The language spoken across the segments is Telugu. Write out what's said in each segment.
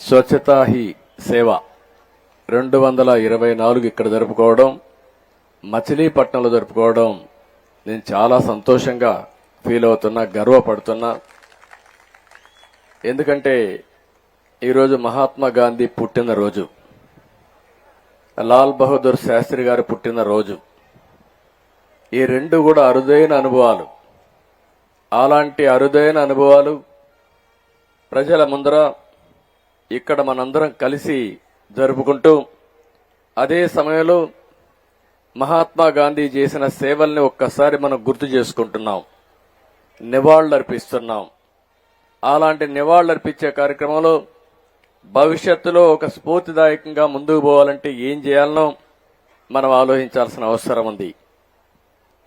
స్వచ్ఛతా హీ సేవ. రెండు వందల ఇరవై నాలుగు ఇక్కడ జరుపుకోవడం మచిలీపట్నంలో జరుపుకోవడం నేను చాలా సంతోషంగా ఫీల్ అవుతున్నా గర్వపడుతున్నా. ఎందుకంటే ఈరోజు మహాత్మా గాంధీ పుట్టిన రోజు. లాల్ బహదూర్ శాస్త్రి గారు పుట్టిన రోజు. ఈ రెండు కూడా అరుదైన అనుభవాలు. అలాంటి అరుదైన అనుభవాలు ప్రజల ముందర ఇక్కడ మనందరం కలిసి జరుపుకుంటూ అదే సమయంలో మహాత్మా గాంధీ చేసిన సేవల్ని ఒక్కసారి మనం గుర్తు చేసుకుంటున్నాం. నివాళులర్పిస్తున్నాం. అలాంటి నివాళులర్పించే కార్యక్రమంలో భవిష్యత్తులో ఒక స్ఫూర్తిదాయకంగా ముందుకు పోవాలంటే ఏం చేయాలనో మనం ఆలోచించాల్సిన అవసరం ఉంది.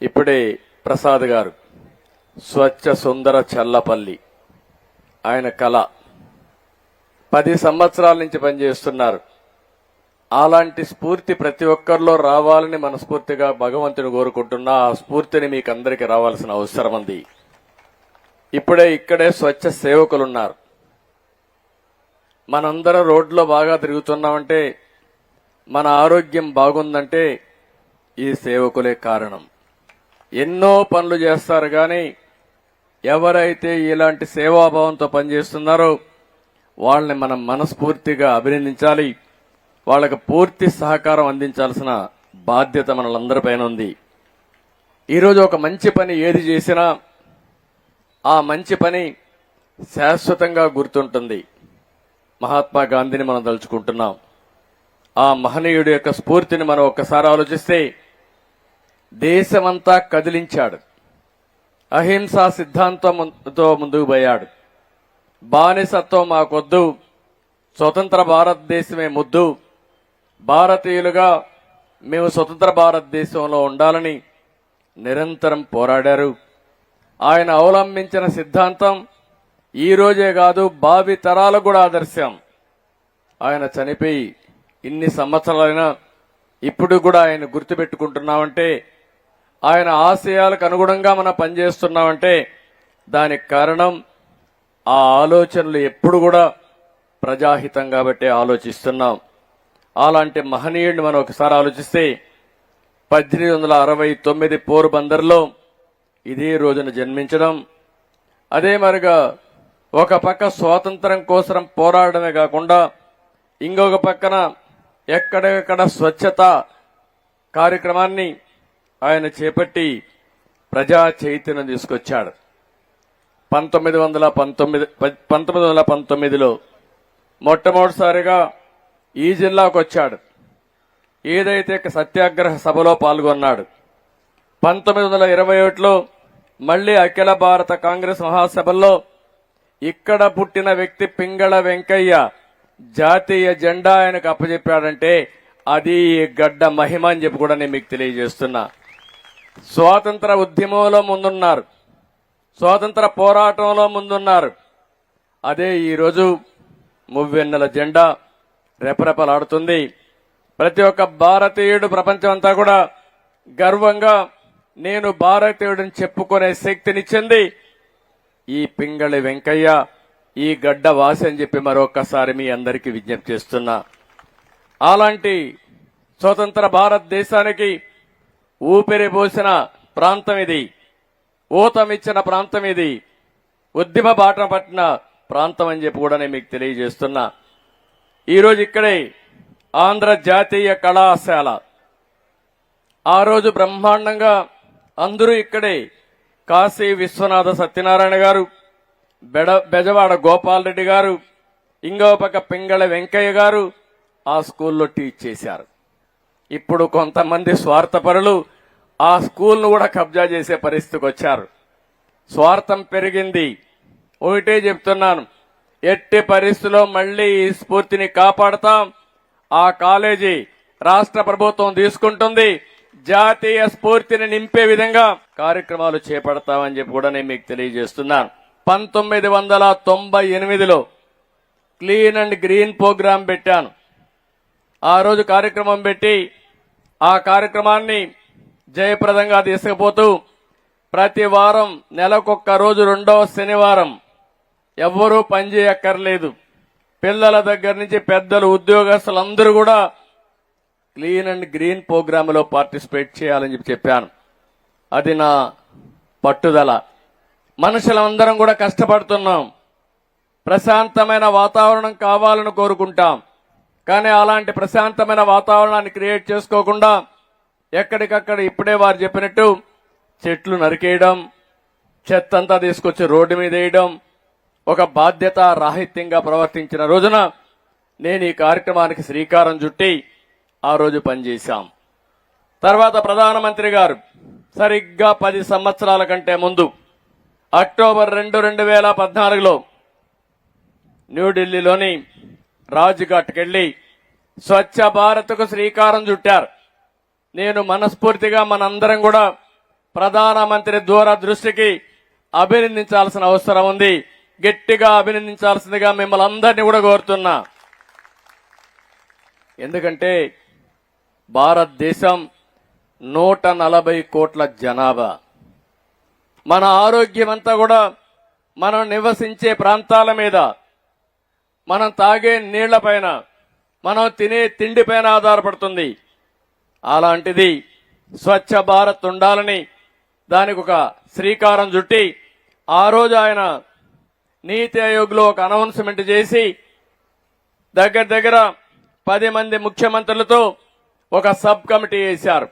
ఇప్పుడే ప్రసాద్ గారు స్వచ్ఛ సుందర చల్లపల్లి ఆయన కళ. పది సంవత్సరాల నుంచి పనిచేస్తున్నారు. అలాంటి స్ఫూర్తి ప్రతి ఒక్కరిలో రావాలని మనస్ఫూర్తిగా భగవంతుని కోరుకుంటున్నా. ఆ స్ఫూర్తిని మీకు అందరికీ రావాల్సిన అవసరం ఉంది. ఇప్పుడే ఇక్కడే స్వచ్ఛ సేవకులున్నారు. మనందరం రోడ్లో బాగా తిరుగుతున్నామంటే మన ఆరోగ్యం బాగుందంటే ఈ సేవకులే కారణం. ఎన్నో పనులు చేస్తారు కానీ ఎవరైతే ఇలాంటి సేవాభావంతో పనిచేస్తున్నారో వాళ్ళని మనం మనస్ఫూర్తిగా అభినందించాలి. వాళ్ళకు పూర్తి సహకారం అందించాల్సిన బాధ్యత మనలందరిపైన ఉంది. ఈరోజు ఒక మంచి పని ఏది చేసినా ఆ మంచి పని శాశ్వతంగా గుర్తుంటుంది. మహాత్మా గాంధీని మనం తలుచుకుంటున్నాం. ఆ మహనీయుడి యొక్క స్ఫూర్తిని మనం ఒక్కసారి ఆలోచిస్తే దేశమంతా కదిలించాడు. అహింసా సిద్ధాంతంతో ముందుకు పోయాడు. బానిసత్వం మాకొద్దు. స్వతంత్ర భారతదేశమే ముద్దు. భారతీయులుగా మేము స్వతంత్ర భారతదేశంలో ఉండాలని నిరంతరం పోరాడారు. ఆయన అవలంబించిన సిద్ధాంతం ఈ రోజే కాదు భావి తరాలకు కూడా ఆదర్శం. ఆయన చనిపోయి ఇన్ని సంవత్సరాలైనా ఇప్పుడు కూడా ఆయన గుర్తుపెట్టుకుంటున్నామంటే ఆయన ఆశయాలకు అనుగుణంగా మనం పనిచేస్తున్నామంటే దానికి కారణం ఆ ఆలోచనలు ఎప్పుడు కూడా ప్రజాహితం కాబట్టి ఆలోచిస్తున్నాం. అలాంటి మహనీయుడిని మనం ఒకసారి ఆలోచిస్తే పద్దెనిమిది వందల అరవై తొమ్మిది పోరుబందర్లో ఇదే రోజున జన్మించడం. అదే మరిగా ఒక పక్క స్వాతంత్రం కోసం పోరాడమే కాకుండా ఇంకొక పక్కన ఎక్కడెక్కడ స్వచ్ఛత కార్యక్రమాన్ని ఆయన చేపట్టి ప్రజా చైతన్యం తీసుకొచ్చాడు. పంతొమ్మిది వందల పంతొమ్మిది పంతొమ్మిది వందల పంతొమ్మిదిలో మొట్టమొదటిసారిగా ఈ జిల్లాకు వచ్చాడు. ఏదైతే సత్యాగ్రహ సభలో పాల్గొన్నాడు. పంతొమ్మిది వందల ఇరవై ఒకటిలో మళ్ళీ అఖిల భారత కాంగ్రెస్ మహాసభల్లో ఇక్కడ పుట్టిన వ్యక్తి పింగళ వెంకయ్య జాతీయ జెండా ఆయనకు అప్పచెప్పాడంటే అది గడ్డ మహిమ అని చెప్పి కూడా నేను మీకు తెలియజేస్తున్నా. స్వాతంత్ర ఉద్యమంలో ముందున్నారు. స్వాతంత్ర పోరాటంలో ముందున్నారు. అదే ఈరోజు మువ్వెన్నెల జెండా రెపరెపలాడుతుంది. ప్రతి ఒక్క భారతీయుడు ప్రపంచమంతా కూడా గర్వంగా నేను భారతీయుడిని చెప్పుకునే శక్తినిచ్చింది ఈ పింగళి వెంకయ్య ఈ గడ్డ వాసి అని చెప్పి మరొకసారి మీ అందరికీ విజ్ఞప్తి చేస్తున్నా. అలాంటి స్వతంత్ర భారతదేశానికి ఊపిరి పోసిన ప్రాంతం ఇది. ఊతమిచ్చిన ప్రాంతం ఇది. ఉద్యమ బాట పట్టిన ప్రాంతం అని చెప్పి కూడా నేను మీకు తెలియజేస్తున్నా. ఈరోజు ఇక్కడే ఆంధ్ర జాతీయ కళాశాల. ఆ రోజు బ్రహ్మాండంగా అందరూ ఇక్కడే కాశీ విశ్వనాథ సత్యనారాయణ గారు బెడ బెజవాడ గోపాల్ రెడ్డి గారు ఇంకో పక్క పింగళ వెంకయ్య గారు ఆ స్కూల్లో టీచ్ చేశారు. ఇప్పుడు కొంతమంది స్వార్థపరులు ఆ స్కూల్ను కూడా కబ్జా చేసే పరిస్థితికి వచ్చారు. స్వార్థం పెరిగింది. ఒకటే చెప్తున్నాను. ఎట్టి పరిస్థితిలో మళ్ళీ ఈ స్ఫూర్తిని కాపాడతాం. ఆ కాలేజీ రాష్ట్ర ప్రభుత్వం తీసుకుంటుంది. జాతీయ స్ఫూర్తిని నింపే విధంగా కార్యక్రమాలు చేపడతామని చెప్పి కూడా నేను మీకు తెలియజేస్తున్నాను. పంతొమ్మిది వందల తొంభై ఎనిమిదిలో క్లీన్ అండ్ గ్రీన్ ప్రోగ్రాం పెట్టాను. ఆ రోజు కార్యక్రమం పెట్టి ఆ కార్యక్రమాన్ని జయప్రదంగా తీసుకుపోతూ ప్రతి వారం నెలకొక్క రోజు రెండవ శనివారం ఎవ్వరూ పనిచేయక్కర్లేదు పిల్లల దగ్గర నుంచి పెద్దలు ఉద్యోగస్తులు అందరూ కూడా క్లీన్ అండ్ గ్రీన్ ప్రోగ్రాంలో పార్టిసిపేట్ చేయాలని చెప్పి చెప్పాను. అది నా పట్టుదల. మనుషులందరం కూడా కష్టపడుతున్నాం. ప్రశాంతమైన వాతావరణం కావాలని కోరుకుంటాం. కానీ అలాంటి ప్రశాంతమైన వాతావరణాన్ని క్రియేట్ చేసుకోకుండా ఎక్కడికక్కడ ఇప్పుడే వారు చెప్పినట్టు చెట్లు నరికేయడం చెత్తంతా తీసుకొచ్చి రోడ్డు మీద వేయడం ఒక బాధ్యత రాహిత్యంగా ప్రవర్తించిన రోజున నేను ఈ కార్యక్రమానికి శ్రీకారం చుట్టి ఆ రోజు పనిచేశాం. తర్వాత ప్రధానమంత్రి గారు సరిగ్గా పది సంవత్సరాల కంటే ముందు అక్టోబర్ రెండు రెండు వేల పద్నాలుగులో న్యూఢిల్లీలోని రాజ్ఘాట్కి వెళ్ళి స్వచ్ఛ భారత్కు శ్రీకారం చుట్టారు. నేను మనస్ఫూర్తిగా మనందరం కూడా ప్రధానమంత్రి దూర దృష్టికి అభినందించాల్సిన అవసరం ఉంది. గట్టిగా అభినందించాల్సిందిగా మిమ్మల్ని అందరినీ కూడా కోరుతున్నా. ఎందుకంటే భారతదేశం నూట నలభై కోట్ల జనాభా. మన ఆరోగ్యం అంతా కూడా మనం నివసించే ప్రాంతాల మీద మనం తాగే నీళ్ళ పైన మనం తినే తిండి పైన ఆధారపడుతుంది. అలాంటిది స్వచ్ఛ భారత్ ఉండాలని దానికి ఒక శ్రీకారం చుట్టి ఆ రోజు ఆయన నీతి ఆయోగ్లో ఒక అనౌన్స్మెంట్ చేసి దగ్గర దగ్గర పది మంది ముఖ్యమంత్రులతో ఒక సబ్ కమిటీ వేశారు.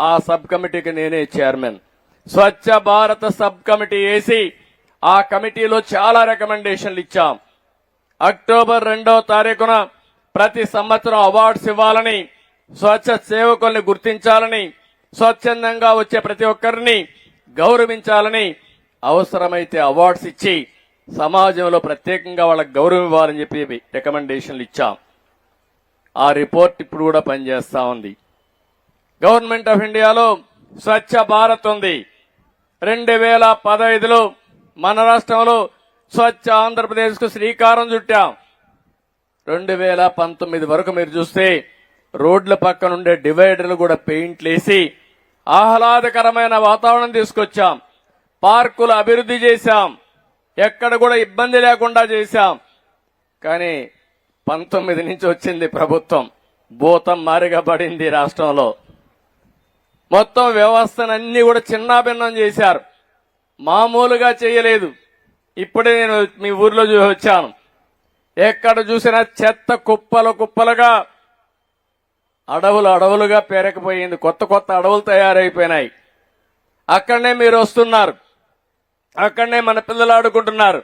ఆ సబ్ కమిటీకి నేనే chairman. Swachh Bharat sub committee వేసి ఆ కమిటీలో చాలా రికమెండేషన్లు ఇచ్చాం. అక్టోబర్ రెండో తారీఖున ప్రతి సంవత్సరం అవార్డ్స్ ఇవ్వాలని స్వచ్ఛ సేవకుల్ని గుర్తించాలని స్వచ్ఛందంగా వచ్చే ప్రతి ఒక్కరిని గౌరవించాలని అవసరమైతే అవార్డ్స్ ఇచ్చి సమాజంలో ప్రత్యేకంగా వాళ్ళకి గౌరవం ఇవ్వాలని చెప్పి రికమెండేషన్లు ఇచ్చాం. ఆ రిపోర్ట్ ఇప్పుడు కూడా పనిచేస్తా ఉంది. గవర్నమెంట్ ఆఫ్ ఇండియాలో స్వచ్ఛ భారత్ ఉంది. రెండు వేల పదహైదులో మన రాష్ట్రంలో స్వచ్ఛ ఆంధ్రప్రదేశ్కు శ్రీకారం చుట్టాం. రెండు వేల పంతొమ్మిది వరకు మీరు చూస్తే రోడ్ల పక్కన ఉండే డివైడర్లు కూడా పెయింట్లు వేసి ఆహ్లాదకరమైన వాతావరణం తీసుకొచ్చాం. పార్కులు అభివృద్ధి చేశాం. ఎక్కడ కూడా ఇబ్బంది లేకుండా చేశాం. కానీ పంతొమ్మిది నుంచి వచ్చింది ప్రభుత్వం. భూతం మారిగా పడింది రాష్ట్రంలో. మొత్తం వ్యవస్థనన్నీ కూడా చిన్నాభిన్నం చేశారు. మామూలుగా చేయలేదు. ఇప్పుడే నేను మీ ఊర్లో చూసి వచ్చాను ఎక్కడ చూసినా చెత్త కుప్పలు కుప్పలుగా అడవులు అడవులుగా పేరకపోయింది. కొత్త కొత్త అడవులు తయారైపోయినాయి. అక్కడనే మీరు వస్తున్నారు. అక్కడనే మన పిల్లలు ఆడుకుంటున్నారు.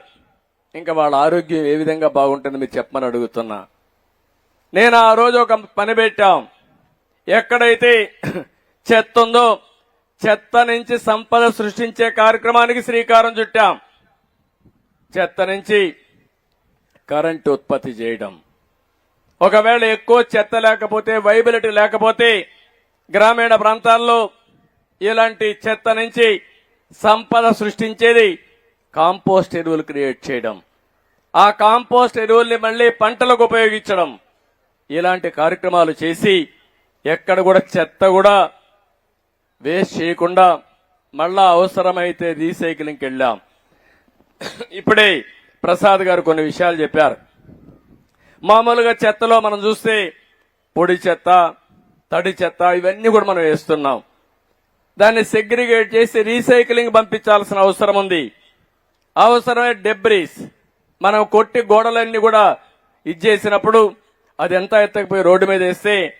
ఇంకా వాళ్ళ ఆరోగ్యం ఏ విధంగా బాగుంటుంది మీరు చెప్పమని అడుగుతున్నా. నేను ఆ రోజు ఒక పని పెట్టాం. ఎక్కడైతే చెత్త ఉందో చెత్త నుంచి సంపద సృష్టించే కార్యక్రమానికి శ్రీకారం చుట్టాం. చెత్త నుంచి కరెంటు ఉత్పత్తి చేయడం. ఒకవేళ ఎక్కువ చెత్త లేకపోతే వైబిలిటీ లేకపోతే గ్రామీణ ప్రాంతాల్లో ఇలాంటి చెత్త నుంచి సంపద సృష్టించేది కాంపోస్ట్ ఎరువులు క్రియేట్ చేయడం. ఆ కాంపోస్ట్ ఎరువుల్ని మళ్ళీ పంటలకు ఉపయోగించడం. ఇలాంటి కార్యక్రమాలు చేసి ఎక్కడ కూడా చెత్త కూడా వేస్ట్ చేయకుండా మళ్ళా అవసరమైతే రీసైక్లింగ్కి వెళ్ళాం. ఇప్పుడే ప్రసాద్ గారు కొన్ని విషయాలు చెప్పారు. మామూలుగా చెత్తలో మనం చూస్తే పొడి చెత్త తడి చెత్త ఇవన్నీ కూడా మనం వేస్తున్నాం. దాన్ని సెగ్రిగేట్ చేసి రీసైక్లింగ్ పంపించాల్సిన అవసరం ఉంది. అవసరమే డెబ్రీస్ మనం కొట్టి గోడలన్నీ కూడా ఇచ్చేసినప్పుడు అది ఎంత ఎత్తకపోయి రోడ్డు మీద వేస్తే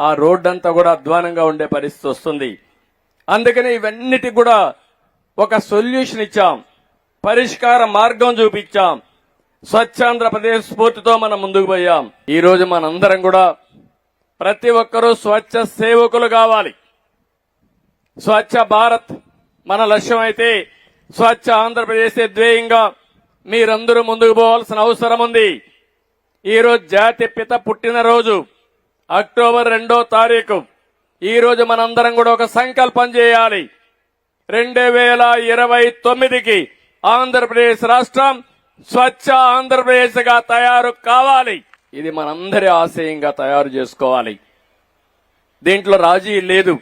ఆ రోడ్డు అంతా కూడా అధ్వానంగా ఉండే పరిస్థితి వస్తుంది. అందుకని ఇవన్నిటికి కూడా ఒక సొల్యూషన్ ఇచ్చాం. పరిష్కార మార్గం చూపించాం. స్వచ్ఛాంధ్రప్రదేశ్ స్ఫూర్తితో మనం ముందుకు పోయాం. ఈ రోజు మనందరం కూడా ప్రతి ఒక్కరూ స్వచ్ఛ సేవకులు కావాలి. స్వచ్ఛ భారత్ మన లక్ష్యం అయితే స్వచ్ఛ ఆంధ్రప్రదేశ్ ధ్యేయంగా మీరందరూ ముందుకు పోవాల్సిన అవసరం ఉంది. ఈ రోజు జాతి పిత పుట్టినరోజు అక్టోబర్ రెండో తారీఖు. ఈరోజు మనందరం కూడా ఒక సంకల్పం చేయాలి. రెండు వేల ఇరవై తొమ్మిదికి ఆంధ్రప్రదేశ్ రాష్ట్రం స్వచ్ఛ ఆంధ్రప్రదేశ్గా తయారు కావాలి. ఇది మనందరి ఆశయంగా తయారు చేసుకోవాలి. దీంట్లో రాజీ లేదు.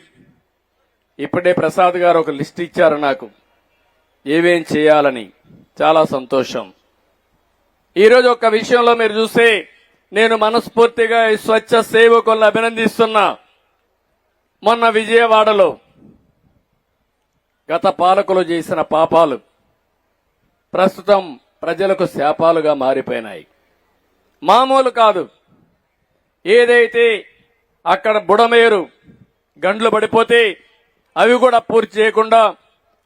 ఇప్పుడే ప్రసాద్ గారు ఒక లిస్ట్ ఇచ్చారు నాకు. ఏమేం చేయాలని. చాలా సంతోషం. ఈరోజు ఒక విషయంలో మీరు చూస్తే నేను మనస్ఫూర్తిగా ఈ స్వచ్ఛ సేవకులను అభినందిస్తున్నా. మొన్న విజయవాడలో గత పాలకులు చేసిన పాపాలు. ప్రస్తుతం ప్రజలకు శాపాలుగా మారిపోయినాయి. మామూలు కాదు. ఏదైతే అక్కడ బుడమేరు గండ్లు పడిపోతే అవి కూడా పూర్తి చేయకుండా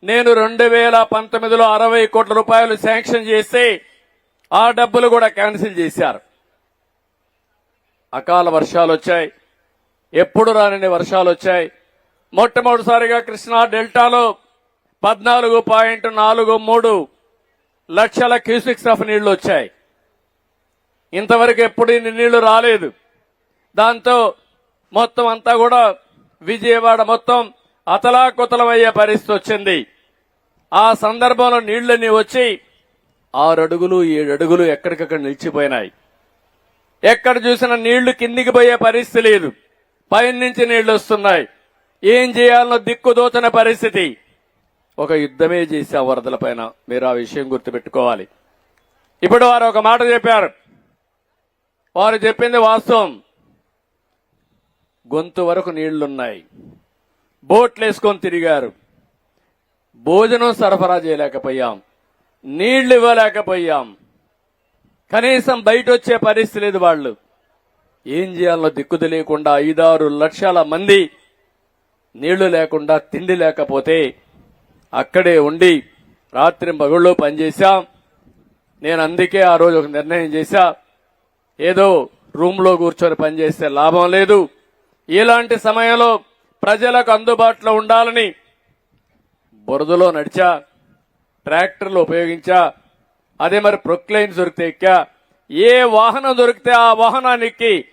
నేను రెండు వేల పంతొమ్మిదిలో అరవై కోట్ల రూపాయలు శాంక్షన్ చేస్తే ఆ డబ్బులు కూడా క్యాన్సిల్ చేశారు. అకాల వర్షాలు వచ్చాయి. ఎప్పుడు రాని వర్షాలు వచ్చాయి. మొట్టమొదటిసారిగా కృష్ణా డెల్టాలో పద్నాలుగు పాయింట్ నాలుగు మూడు లక్షల క్యూసిక్స్ ఆఫ్ నీళ్ళు వచ్చాయి. ఇంతవరకు ఎప్పుడు ఇన్ని నీళ్ళు రాలేదు. దాంతో మొత్తం అంతా కూడా విజయవాడ మొత్తం అతలాకుతలమయ్యే పరిస్థితి వచ్చింది. ఆ సందర్భంలో నీళ్ళన్నీ వచ్చి ఆరడుగులు ఏడడుగులు ఏడు అడుగులు ఎక్కడికక్కడ నిలిచిపోయినాయి. ఎక్కడ చూసినా నీళ్ళు కిందికి పోయే పరిస్థితి లేదు. పైనుంచి నీళ్ళు వస్తున్నాయి. ఏం చేయాలనో దిక్కుదోచని పరిస్థితి. ఒక యుద్ధమే చేసే వరదల పైన మీరు ఆ విషయం గుర్తుపెట్టుకోవాలి. ఇప్పుడు వారు ఒక మాట చెప్పారు. వారు చెప్పింది వాస్తవం. గొంతు వరకు నీళ్ళున్నాయి. బోట్లు వేసుకొని తిరిగారు. భోజనం సరఫరా చేయలేకపోయాం. నీళ్ళు ఇవ్వలేకపోయాం కనీసం బయట వచ్చే పరిస్థితి లేదు వాళ్ళు. ఏం చేయాలో దిక్కు తెలియకుండా ఐదారు లక్షల మంది నీళ్ళు లేకుండా తిండి లేకపోతే అక్కడే ఉండి రాత్రి పగుళ్ళు పనిచేశాం. నేను అందుకే ఆ రోజు ఒక నిర్ణయం చేశా. ఏదో రూమ్లో కూర్చొని పనిచేస్తే లాభం లేదు. ఇలాంటి సమయంలో ప్రజలకు అందుబాటులో ఉండాలని బురదలో నడిచా ట్రాక్టర్లు ఉపయోగించా అదే మరి ప్రొక్లైన్ దొరికితే ఎక్కా. ఏ వాహనం దొరికితే ఆ వాహనానికి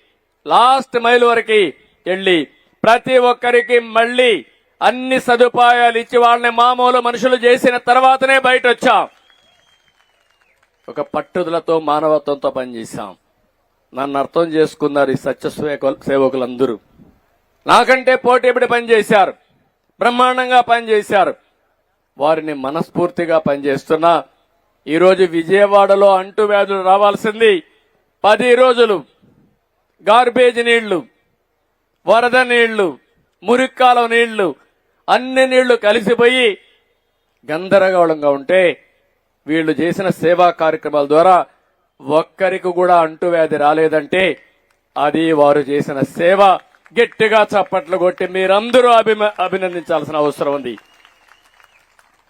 లాస్ట్ మైల్ వరకు వెళ్ళి ప్రతి ఒక్కరికి మళ్ళీ అన్ని సదుపాయాలు ఇచ్చి వాళ్ళని మామూలు మనుషులు చేసిన తర్వాతనే బయట వచ్చాం ఒక పట్టుదలతో మానవత్వంతో పనిచేశాం. నన్ను అర్థం చేసుకున్నారు ఈ సత్య సేవకు- సేవకులందరూ. నాకంటే పోటీపడి పనిచేశారు. బ్రహ్మాండంగా పనిచేశారు. వారిని మనస్ఫూర్తిగా పనిచేస్తున్నా. ఈరోజు విజయవాడలో అంటువ్యాధులు రావాల్సింది పది రోజులు. గార్బేజ్ నీళ్ళు వరద నీళ్ళు మురిక్కాలం నీళ్ళు అన్ని నీళ్ళు కలిసిపోయి గందరగోళంగా ఉంటే వీళ్ళు చేసిన సేవా కార్యక్రమాల ద్వారా ఒక్కరికి కూడా అంటువ్యాధి రాలేదంటే అది వారు చేసిన సేవ గట్టిగా చప్పట్లు కొట్టి మీరందరూ అభిమ- అభినందించాల్సిన అవసరం ఉంది.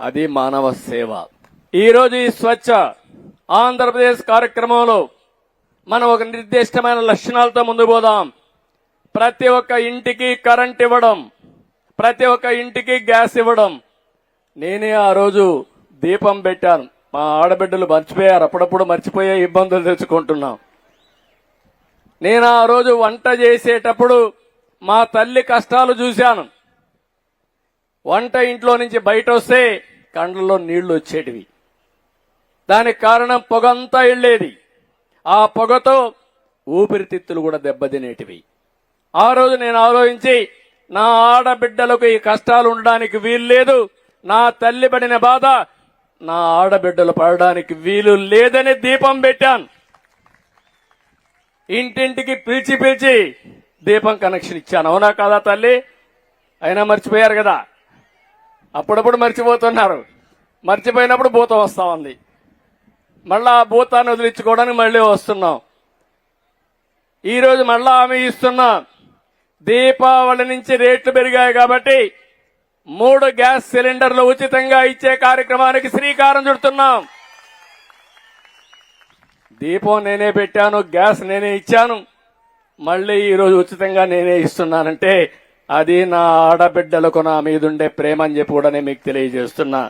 అది మానవ సేవ. ఈరోజు ఈ స్వచ్ఛ ఆంధ్రప్రదేశ్ కార్యక్రమంలో మనం ఒక నిర్దిష్టమైన లక్షణాలతో ముందు పోదాం. ప్రతి ఒక్క ఇంటికి కరెంట్ ఇవ్వడం ప్రతి ఒక్క ఇంటికి గ్యాస్ ఇవ్వడం. నేనే ఆ రోజు దీపం పెట్టాను. మా ఆడబిడ్డలు మర్చిపోయారు. అప్పుడప్పుడు మర్చిపోయే ఇబ్బందులు తెచ్చుకుంటున్నాం. నేను ఆ రోజు వంట చేసేటప్పుడు మా తల్లి కష్టాలు చూశాను. వంట ఇంట్లో నుంచి బయట వస్తే కండ్లలో నీళ్ళు వచ్చేటివి. దానికి కారణం పొగంతా వెళ్ళేది. ఆ పొగతో ఊపిరితిత్తులు కూడా దెబ్బతినేటివి. ఆ రోజు నేను ఆలోచించి నా ఆడబిడ్డలకు ఈ కష్టాలు ఉండడానికి వీలు లేదు నా తల్లి పడిన బాధ నా ఆడబిడ్డలు పడడానికి వీలు లేదని దీపం పెట్టాను ఇంటింటికి పిలిచి పిలిచి దీపం కనెక్షన్ ఇచ్చాను. అవునా కాదా తల్లి? అయినా మర్చిపోయారు కదా? అప్పుడప్పుడు మర్చిపోతున్నారు. మర్చిపోయినప్పుడు భూతం వస్తా ఉంది. మళ్ళా ఆ భూతాన్ని వదిలించుకోవడానికి మళ్ళీ వస్తున్నాం. ఈరోజు మళ్ళా ఆమె ఇస్తున్నాం. దీపావళి నుంచి రేట్లు పెరిగాయి కాబట్టి మూడు గ్యాస్ సిలిండర్లు ఉచితంగా ఇచ్చే కార్యక్రమానికి శ్రీకారం చుడుతున్నాం. దీపం నేనే పెట్టాను గ్యాస్ నేనే ఇచ్చాను. మళ్ళీ ఈరోజు ఉచితంగా నేనే ఇస్తున్నానంటే అది నా ఆడబిడ్డలకు నా మీదుండే ప్రేమ అని చెప్పి కూడా నేను మీకు తెలియజేస్తున్నా.